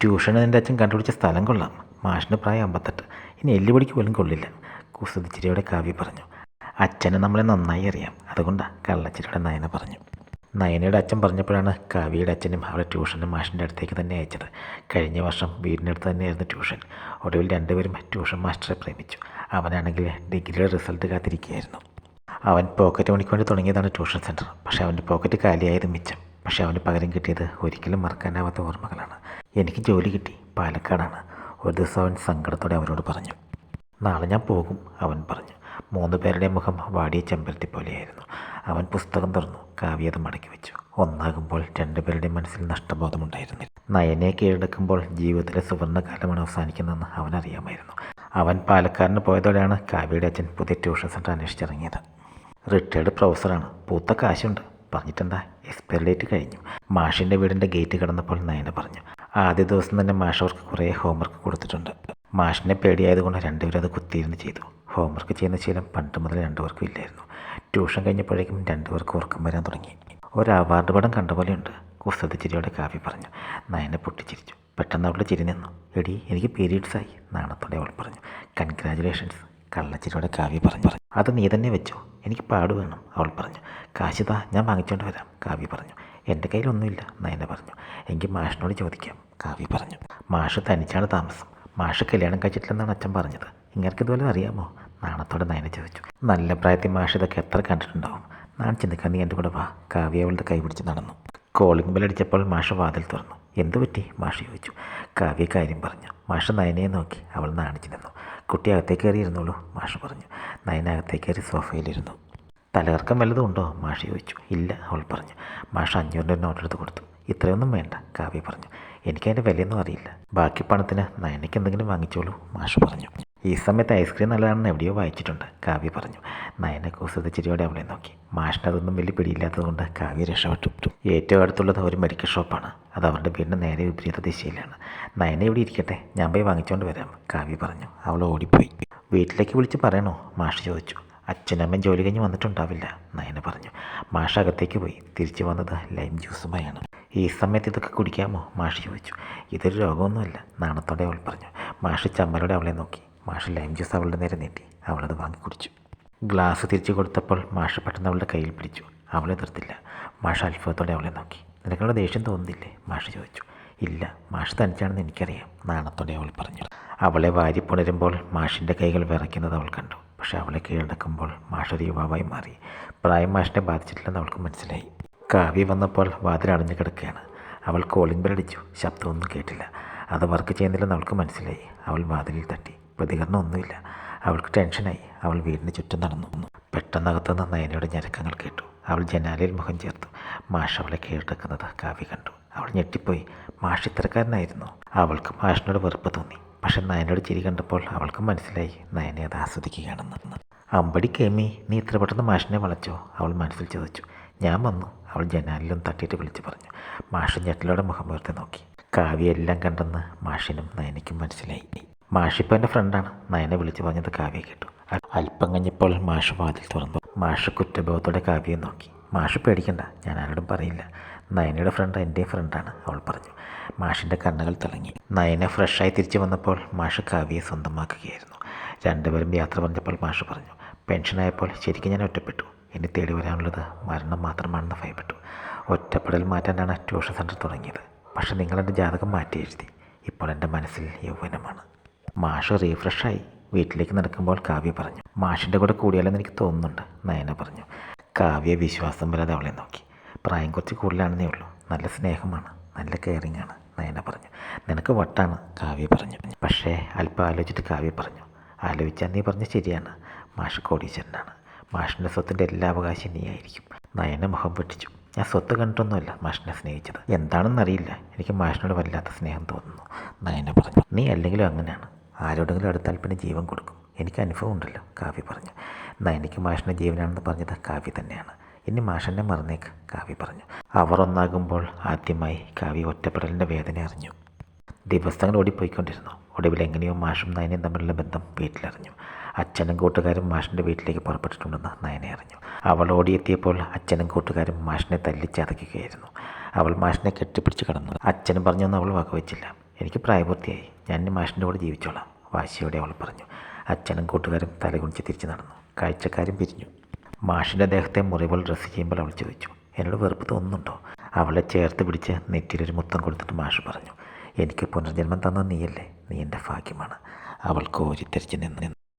ട്യൂഷന് എന്റെ അച്ഛൻ കണ്ടുപിടിച്ച സ്ഥലം കൊള്ളാം. മാഷിന്റെ പ്രായം അമ്പത്തെട്ട്. ഇനി എല്ലുപടിക്ക് പോലും കൊള്ളില്ല. കുസൃതിച്ചിരിയോടെ കാവ്യ പറഞ്ഞു. അച്ഛനെ നമ്മളെ നന്നായി അറിയാം. അതുകൊണ്ടാണ് കള്ളച്ചിരിയുടെ നയന പറഞ്ഞു. നയനയുടെ അച്ഛൻ പറഞ്ഞപ്പോഴാണ് കാവ്യയുടെ അച്ഛനും അവളെ ട്യൂഷനും മാഷിന്റെ അടുത്തേക്ക് തന്നെ അയച്ചത്. കഴിഞ്ഞ വർഷം വീടിനടുത്ത് തന്നെയായിരുന്നു ട്യൂഷൻ. ഒടുവിൽ രണ്ടുപേരും ട്യൂഷൻ മാസ്റ്ററെ പ്രേമിച്ചു. അവനാണെങ്കിൽ ഡിഗ്രിയുടെ റിസൾട്ട് കാത്തിരിക്കുകയായിരുന്നു. അവൻ പോക്കറ്റ് മണിക്ക് വേണ്ടി തുടങ്ങിയതാണ് ട്യൂഷൻ സെന്റർ പക്ഷേ അവന്റെ പോക്കറ്റ് കാലിയായത് മിച്ചം. പക്ഷേ അവന് പകരം കിട്ടിയത് ഒരിക്കലും മറക്കാനാവാത്ത ഓർമ്മകളാണ്. എനിക്ക് ജോലി കിട്ടി പാലക്കാടാണ്. ഒരു ദിവസം അവൻ സങ്കടത്തോടെ അവരോട് പറഞ്ഞു. നാളെ ഞാൻ പോകും അവൻ പറഞ്ഞു. മൂന്ന് പേരുടെ മുഖം വാടിയ ചെമ്പരത്തി പോലെയായിരുന്നു. അവൻ പുസ്തകം തുറന്നു കാവ്യത മടക്കി വെച്ചു. ഒന്നാകുമ്പോൾ രണ്ടുപേരുടെ മനസ്സിൽ നഷ്ടബോധമുണ്ടായിരുന്നില്ല. നയനെ കീഴടക്കുമ്പോൾ ജീവിതത്തിലെ സുവർണകാലമാണ് അവസാനിക്കുന്നതെന്ന് അവനറിയാമായിരുന്നു. അവൻ പാലക്കാടിന് പോയതോടെയാണ് കാവ്യയുടെ അച്ഛൻ പുതിയ ട്യൂഷൻ സെന്റർ അന്വേഷിച്ചിറങ്ങിയത്. റിട്ടയർഡ് പ്രൊഫസറാണ്. പൂത്ത കാശുണ്ട്. പറഞ്ഞിട്ടെന്താ എക്സ്പയർ ഡേറ്റ് കഴിഞ്ഞു. മാഷിന്റെ വീടിന്റെ ഗേറ്റ് കടന്നപ്പോൾ നയന പറഞ്ഞു ആദ്യ ദിവസം തന്നെ മാഷ് അവർക്ക് കുറേ ഹോംവർക്ക് കൊടുത്തിട്ടുണ്ട്. മാഷിനെ പേടിയായതുകൊണ്ട് രണ്ടുപേരും അത് കുത്തിയിരുന്ന് ചെയ്തു. ഹോംവർക്ക് ചെയ്യുന്ന ശീലം പണ്ട് മുതൽ രണ്ടുപേർക്കും ഇല്ലായിരുന്നു. ട്യൂഷൻ കഴിഞ്ഞപ്പോഴേക്കും രണ്ടുപേർക്കും ഉറക്കം വരാൻ തുടങ്ങി. ഒരു അവാർഡ് പടം കണ്ട പോലെയുണ്ട് കുസൃതി ചിരിയോടെ കാവ്യ പറഞ്ഞു. നയനെ പൊട്ടിച്ചിരിച്ചു. പെട്ടെന്ന് അവളുടെ ചിരി നിന്നു. എടി എനിക്ക് പീരീഡ്സ് ആയി നാണത്തോടെ അവൾ പറഞ്ഞു. കൺഗ്രാജുലേഷൻസ് കള്ളച്ചിരിയോടെ കാവ്യ പറഞ്ഞു. അത് നീ തന്നെ വെച്ചോ. എനിക്ക് പാട് വേണം അവൾ പറഞ്ഞു. കാശിതാ ഞാൻ വാങ്ങിച്ചുകൊണ്ട് വരാം കാവ്യ പറഞ്ഞു. എന്റെ കയ്യിലൊന്നുമില്ല നയന പറഞ്ഞു. എങ്കിൽ മാഷിനോട് ചോദിക്കാം കാവ്യ പറഞ്ഞു. മാഷ് തനിച്ചാണ് താമസം. മാഷ് കല്യാണം കഴിച്ചിട്ടില്ലെന്നാണ് അച്ഛൻ പറഞ്ഞത്. ഇങ്ങനെ ഇതുപോലെ അറിയാമോ? നാണത്തോടെ നയന ചോദിച്ചു. നല്ല പ്രായത്തിൽ മാഷ് ഇതൊക്കെ എത്ര കണ്ടിട്ടുണ്ടാവും? നാളെ ചിന്തിക്കാൻ നീ എന്റെ കൂടെ വാ കാവ്യ അവളുടെ കൈ പിടിച്ച് നടന്നു. കോളിംഗ് ബെൽ അടിച്ചപ്പോൾ മാഷ് വാതിൽ തുറന്നു. എന്തു പറ്റി? മാഷ് ചോദിച്ചു. കാവ്യ കാര്യം പറഞ്ഞു. മാഷ് നയനയെ നോക്കി അവൾ നാണിച്ചു നിന്നു. കുട്ടി അകത്തേക്ക് കയറിയിരുന്നുള്ളൂ മാഷ് പറഞ്ഞു. നയന അകത്തേക്ക് കയറി സോഫയിലിരുന്നു. തലകർക്കം വല്ലതും ഉണ്ടോ? മാഷ ചോദിച്ചു. ഇല്ല അവൾ പറഞ്ഞു. മാഷ അഞ്ഞൂറിന്റെ നോട്ട് എടുത്ത് കൊടുത്തു. ഇത്രയൊന്നും വേണ്ട കാവ്യ പറഞ്ഞു. എനിക്കതിന്റെ വിലയൊന്നും അറിയില്ല. ബാക്കി പണത്തിന് നയനയ്ക്ക് എന്തെങ്കിലും വാങ്ങിച്ചോളൂ മാഷ് പറഞ്ഞു. ഈ സമയത്ത് ഐസ്ക്രീം നല്ലതാണെന്ന് എവിടെയോ വായിച്ചിട്ടുണ്ട് കാവ്യ പറഞ്ഞു. നയന കുസൃത ചിരിയോടെ അവളെ നോക്കി. മാഷിന് അതൊന്നും വലിയ പിടിയില്ലാത്തതുകൊണ്ട് കാവ്യ രക്ഷപ്പെട്ടു. ഏറ്റവും അടുത്തുള്ളത് ഒരു മെഡിക്കൽ ഷോപ്പാണ്. അത് അവരുടെ വീടിന്റെ നേരെ വിപരീത ദിശയിലാണ്. നയന ഇവിടെ ഇരിക്കട്ടെ? ഞാൻ പോയി വാങ്ങിച്ചുകൊണ്ട് വരാം കാവ്യ പറഞ്ഞു. അവൾ ഓടിപ്പോയി. വീട്ടിലേക്ക് വിളിച്ച് പറയണോ? മാഷ് ചോദിച്ചു. അച്ഛനമ്മൻ ജോലി കഴിഞ്ഞ് വന്നിട്ടുണ്ടാവില്ല. നയന പറഞ്ഞു. മാഷ് അകത്തേക്ക് പോയി. തിരിച്ചു വന്നത് ലൈം ജ്യൂസുമായാണ് ഈ സമയത്ത് ഇതൊക്കെ കുടിക്കാമോ? മാഷ് ചോദിച്ചു. ഇതൊരു രോഗമൊന്നുമല്ല. നാണത്തോടെ അവൾ പറഞ്ഞു. മാഷ് ചമ്മലോടെ അവളെ നോക്കി. മാഷ് ലൈം ജ്യൂസ് അവളുടെ നേരെ നീട്ടി. അവളത് വാങ്ങി കുടിച്ചു. ഗ്ലാസ് തിരിച്ചു കൊടുത്തപ്പോൾ മാഷ് പെട്ടെന്ന് അവളുടെ കയ്യിൽ പിടിച്ചു. അവളെ നിർത്തില്ല മാഷ് അത്ഭുതത്തോടെ അവളെ നോക്കി. നിനക്കുള്ള ദേഷ്യം തോന്നുന്നില്ലേ? മാഷ് ചോദിച്ചു. ഇല്ല മാഷ് തനിച്ചാണെന്ന് എനിക്കറിയാം നാണത്തോടെ അവൾ പറഞ്ഞു അവളെ വാരി പുണരുമ്പോൾ മാഷിന്റെ കൈകൾ വിറയ്ക്കുന്നത് അവൾ കണ്ടു. പക്ഷെ അവളെ കീഴടക്കുമ്പോൾ മാഷ് ഒരു യുവാവായി മാറി. പ്രായം മാഷിനെ ബാധിച്ചിട്ടില്ലെന്ന് അവൾക്ക് മനസ്സിലായി. കാവ്യ വന്നപ്പോൾ വാതിൽ അടഞ്ഞു കിടക്കുകയാണ്. അവൾ കോളിംഗ് ബെല്ലടിച്ചു ശബ്ദമൊന്നും കേട്ടില്ല. അത് വർക്ക് ചെയ്യുന്നില്ലെന്ന് അവൾക്ക് മനസ്സിലായി. അവൾ വാതിലിൽ തട്ടി. പ്രതികരണം ഒന്നുമില്ല. അവൾക്ക് ടെൻഷനായി. അവൾ വീടിന് ചുറ്റും നടന്നു. പെട്ടെന്നകത്തുനിന്ന് നയനയുടെ ഞരക്കങ്ങൾ കേട്ടു. അവൾ ജനാലയിൽ മുഖം ചേർത്തു. മാഷ് അവളെ കീഴടക്കുന്നത് കാവ്യ കണ്ടു. അവൾ ഞെട്ടിപ്പോയി. മാഷ് ഇത്തരക്കാരനായിരുന്നു. അവൾക്ക് മാഷിനോട് വെറുപ്പ് തോന്നി. പക്ഷെ നയനോട് ചിരി കണ്ടപ്പോൾ അവൾക്ക് മനസ്സിലായി നയനെ അത് ആസ്വദിക്കുകയാണെന്ന്. അമ്പടി കേമി നീ ഇത്ര പെട്ടെന്ന് മാഷിനെ വളച്ചോ? അവൾ മനസ്സിൽ ചോദിച്ചു ഞാൻ വന്നു. അവൾ ജനാലിലും തട്ടിയിട്ട് വിളിച്ചു പറഞ്ഞു. മാഷ് ഞെട്ടലോടെ മുഖം ഉയർത്തി നോക്കി. കാവ്യ എല്ലാം കണ്ടെന്ന് മാഷിനും നയനയ്ക്കും മനസ്സിലായി. മാഷിപ്പോൾ എന്റെ ഫ്രണ്ടാണ്. നയനെ വിളിച്ചു പറഞ്ഞത് കാവ്യ കേട്ടു. അല്പം കഴിഞ്ഞപ്പോൾ മാഷ് വാതിൽ തുറന്നു. മാഷ് കുറ്റബോധത്തോടെ കാവ്യയെ നോക്കി. മാഷ് പേടിക്കണ്ട ഞാൻ ആരോടും പറയില്ല. നയനയുടെ ഫ്രണ്ട് എന്റെ ഫ്രണ്ടാണ് അവൾ പറഞ്ഞു. മാഷിന്റെ കണ്ണുകൾ തിളങ്ങി. നയന ഫ്രഷായി തിരിച്ചു വന്നപ്പോൾ മാഷ് കാവ്യയെ സ്വന്തമാക്കുകയായിരുന്നു. രണ്ടുപേരും യാത്ര പറഞ്ഞപ്പോൾ മാഷ് പറഞ്ഞു പെൻഷനായപ്പോൾ ശരിക്കും ഞാൻ ഒറ്റപ്പെട്ടു. എന്നെ തേടി വരാനുള്ളത് മരണം മാത്രമാണെന്ന് ഭയപ്പെട്ടു. ഒറ്റപ്പെടൽ മാറ്റാനാണ് ട്യൂഷൻ സെന്റർ തുടങ്ങിയത്. പക്ഷേ നിങ്ങളെന്റെ ജാതകം മാറ്റി എഴുതി. ഇപ്പോൾ എന്റെ മനസ്സിൽ യൗവനമാണ്. മാഷ് റീഫ്രഷായി വീട്ടിലേക്ക് നടക്കുമ്പോൾ കാവ്യ പറഞ്ഞു മാഷിന്റെ കൂടെ കൂടിയാലെന്ന് എനിക്ക് തോന്നുന്നുണ്ട് നയന പറഞ്ഞു. കാവ്യ വിശ്വാസം വരാതെ അവളെ നോക്കി. പ്രായം കുറച്ച് കൂടുതലാണെന്നേ ഉള്ളൂ. നല്ല സ്നേഹമാണ്. നല്ല കെയറിങ് ആണ്. നയന പറഞ്ഞു. നിനക്ക് വട്ടാണ് കാവ്യ പറഞ്ഞു. പക്ഷേ അല്പം ആലോചിച്ചിട്ട് കാവ്യ പറഞ്ഞു. ആലോചിച്ചാൽ നീ പറഞ്ഞ ശരിയാണ്. മാഷ് കോടീശ്വരനാണ്. മാഷിന്റെ സ്വത്തിന്റെ എല്ലാ അവകാശം നീയായിരിക്കും. നയന മുഖം പൊട്ടിച്ചു. ഞാൻ സ്വത്ത് കണ്ടിട്ടൊന്നുമല്ല മാഷിനെ സ്നേഹിച്ചത്. എന്താണെന്നറിയില്ല എനിക്ക് മാഷിനോട് വല്ലാത്ത സ്നേഹം തോന്നുന്നു. നയന പറഞ്ഞു. നീ അല്ലെങ്കിലും അങ്ങനെയാണ്. ആരോടെങ്കിലും അടുത്താൽ പിന്നെ ജീവൻ കൊടുക്കും. എനിക്ക് അനുഭവം ഉണ്ടല്ലോ കാവ്യ പറഞ്ഞു. നയനയ്ക്ക് മാഷിന്റെ ജീവനാണെന്ന് പറഞ്ഞത് കാവ്യ തന്നെയാണ്. ഇനി മാഷനെ മറന്നേക്ക് കാവ്യ പറഞ്ഞു. അവർ ഒന്നാകുമ്പോൾ ആദ്യമായി കാവ്യ ഒറ്റപ്പെടലിന്റെ വേദന അറിഞ്ഞു. ദിവസങ്ങൾ ഓടിപ്പോയിക്കൊണ്ടിരുന്നു. ഒടുവിൽ എങ്ങനെയോ മാഷും നയനയും തമ്മിലുള്ള ബന്ധം വീട്ടിലറിഞ്ഞു. അച്ഛനും കൂട്ടുകാരും മാഷിന്റെ വീട്ടിലേക്ക് പുറപ്പെട്ടിട്ടുണ്ടെന്ന് നയനെ അറിഞ്ഞു. അവൾ ഓടിയെത്തിയപ്പോൾ അച്ഛനും കൂട്ടുകാരും മാഷിനെ തല്ലി ചതയ്ക്കുകയായിരുന്നു. അവൾ മാഷിനെ കെട്ടിപ്പിടിച്ച് കടന്നു. അച്ഛനും പറഞ്ഞൊന്നും അവൾ വകവെച്ചില്ല. എനിക്ക് പ്രായപൂർത്തിയായി. ഞാൻ മാഷിന്റെ കൂടെ ജീവിച്ചോളാം വാശിയോടെ അവൾ പറഞ്ഞു. അച്ഛനും കൂട്ടുകാരും തലകുണിച്ച് തിരിച്ചു നടന്നു. കാഴ്ചക്കാരും പിരിഞ്ഞു. മാഷിന്റെ ദേഹത്തെ മുറിവുകൾ ഡ്രസ്സ് ചെയ്യുമ്പോൾ അവൾ ചോദിച്ചു എന്നോട് വെറുപ്പ് തോന്നുന്നുണ്ടോ? അവളെ ചേർത്ത് പിടിച്ച് നെറ്റിയിലൊരു മുത്തം കൊടുത്തിട്ട് മാഷ് പറഞ്ഞു എനിക്ക് പുനർജന്മം തന്ന നീയല്ലേ? നീ എന്റെ ഭാഗ്യമാണ്. അവൾ കോരിത്തെരിച്ച് നിന്ന്.